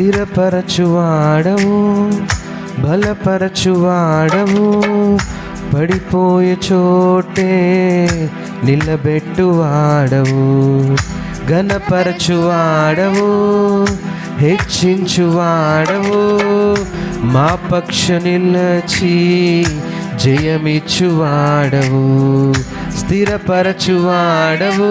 స్థిరపరచువాడవు బలపరచువాడవు. పడిపోయే చోటే నిలబెట్టువాడవు ఘనపరచువాడవు హెచ్చించువాడవు. మా పక్ష నిలచి జయమిచ్చువాడవు స్థిరపరచువాడవు.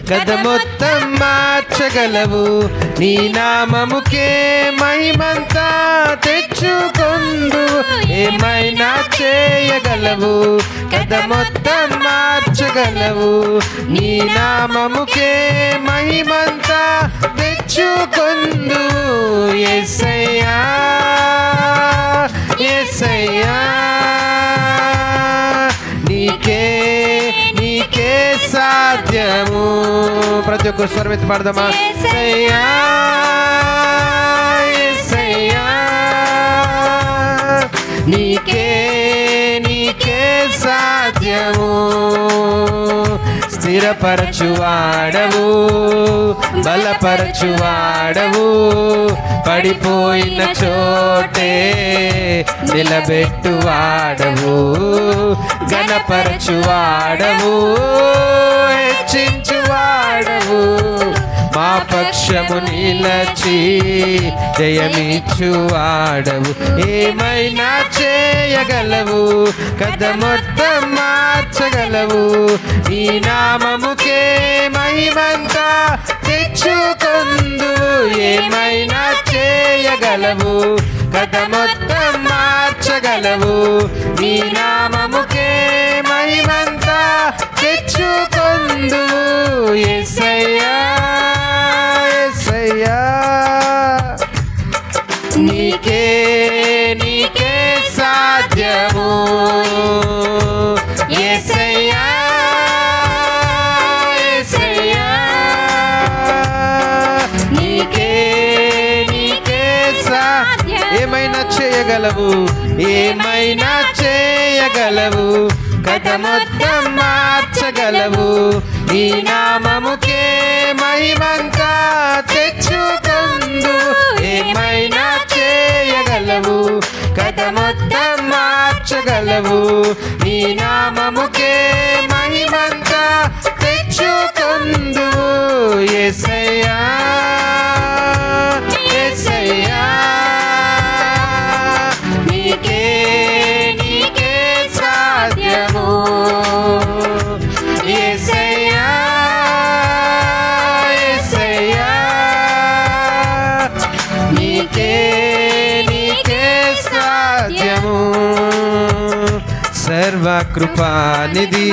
కథ మొత్తం మార్చగలవు. నీ నామముకే మహిమంతా తెచ్చుకొందు ఏమైనా చేయగలవు. కథ మొత్తం మార్చగలవు. నీ నామముకే మహిమంతా తెచ్చుకొందు ఎస్సయ్యా ఎస్సయ్యా నీకే అసాధ్యము ప్రతి ఒక్క స్వరం ఎత్తి పాడదామా? యేసయ్యా, యేసయ్యా. నీకే నీకే సాధ్యము. స్థిరపరచువాడవు బలపరచువాడవు. పడిపోయిన చోటే నిలబెట్టువాడవు గణపరచువాడవు హెచ్చించువాడవు. మా పక్షము నిలచి జయమిచ్చువాడవు. ఏమైనా చేయగలవు? కథ మొత్తం మార్చగలవు. ఈ నామముకే మహిమంతా తెచ్చుకొందు ఏమైనా చేయగలవు? కథ మొత్తం మార్చగలవు. ఈ నామముకే మహిమంతా తెచ్చుకొందు ఎసయ్యా ఎసయ్యా నీకే నీకే సాధ్యము. ఎసయ్యా ఎసయ్యా నీకే నీకే సా ఏమైనా చేయగలవు? ఏమైనా చేయగలవు? కథ మార్చగలవు. ఈ నామముకే మహిమంతా తెచ్చుకొందు. ఏమైనా చేయగలవు. కథ మొత్తం మార్చగలవు. ఈ నామముకే సర్వకృపానిధి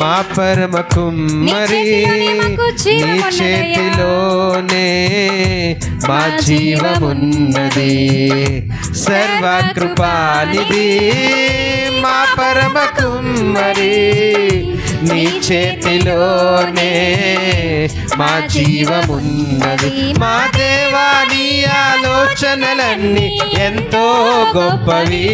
మా పరమ కుమ్మరి నీ చేతిలోనే మా జీవమున్నది. సర్వకృపానిధి మా పరమ కుమ్మరి నీ చేతిలోనే మా జీవమున్నది. మా దేవా నీ ఆలోచనలన్నీ ఎంతో గొప్పవి.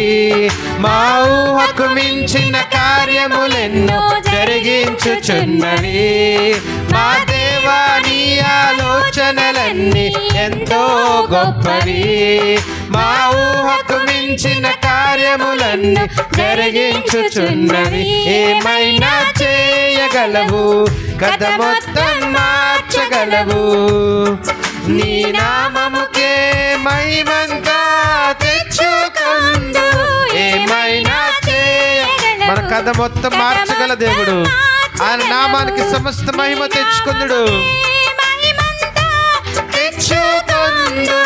మా ఊహకు మించిన కార్యములెన్నో జరిగించుచున్నవి. మా దేవా నీ ఆలోచనలన్నీ ఎంతో గొప్పవి. మా ఊహకు మించిన కార్యములన్నీ జరిగించుచున్నవి. ఏమైనా చేయగలవు? కథ మొత్తం మార్చగలవు. నీ నామముకే మహిమంతా తెచ్చుకో కథ మొత్తం మార్చగల దేవుడు. ఆయన నామానికి సమస్త మహిమ తెచ్చుకుందుడు. తెచ్చుకుందు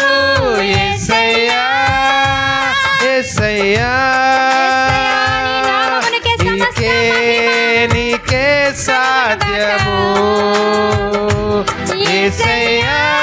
నీకే నీకే సాధ్యము. యేసయ్యా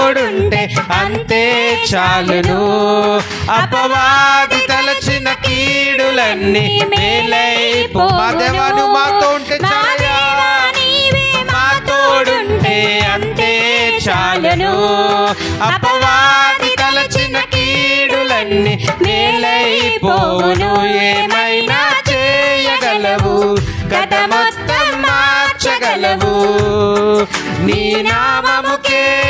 తోడుంటే అంతే చాలును. అపవాది తలచిన కీడులన్నీ మేలైపో మాతో ఉంటే మా చాలయా తోడుంటే అంతే చాలును. అపవాది తలచిన కీడులన్నీ మేలైపోవును. ఏమైనా చేయగలవు? కథ మొత్తం మార్చగలవు? నీ నామముకే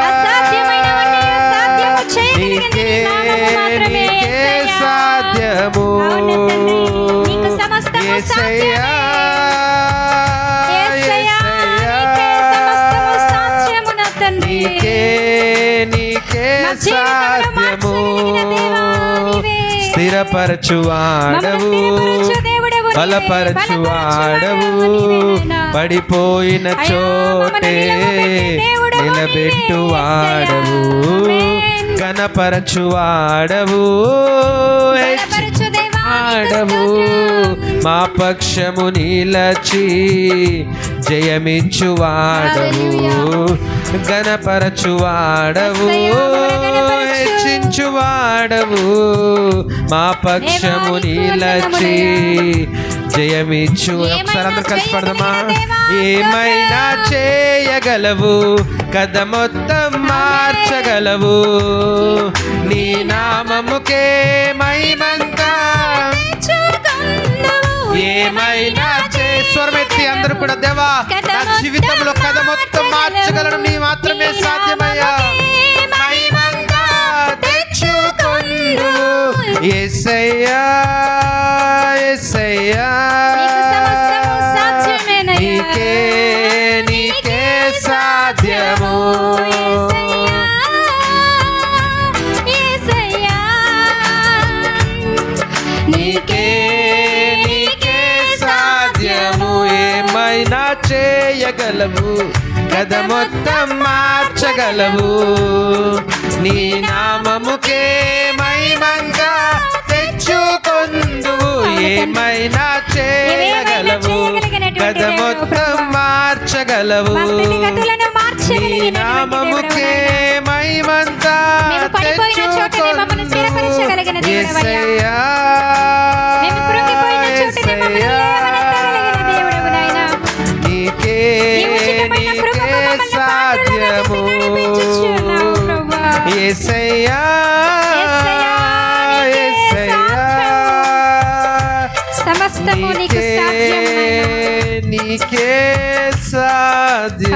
నీకే. నీకే సాధ్యము. స్థిరపరచువాడవు. బలపరచువాడవు. పడిపోయిన చోటే నిలబెట్టువాడవు. కనపరచువాడవు ఆడవు. మా పక్షము నిలచి జయమించువాడవు. గణపరచువాడవు. హెచ్చించువాడవు. మా పక్షము నిలచి జయమిచ్చు ఒకసారి అందరు కలిసి పడదామా? ఏమైనా చేయగలవు? కథ మొత్తం మార్చగలవు. నీ నామముకే మహిమంతా ఏమైనా స్వరమెత్తి అందరూ కూడా దేవా నా జీవితంలో కథ మొత్తం మార్చగలను నీ మాత్రమే సాధ్యమయ్యా. తెచ్చుకొందు యేసయ్యా యేసయ్యా కథ మొత్తం మార్చగలవు. నీ నామముకే మహిమంగా తెచ్చుకొందువు. ఏమైనా చేయగలవు. కథ మొత్తం మార్చగలవు. నీ నామముకే దేవుడవు మహిమంతా యేసయ్యా. సమస్తము నీకు నీకే సాధ్యం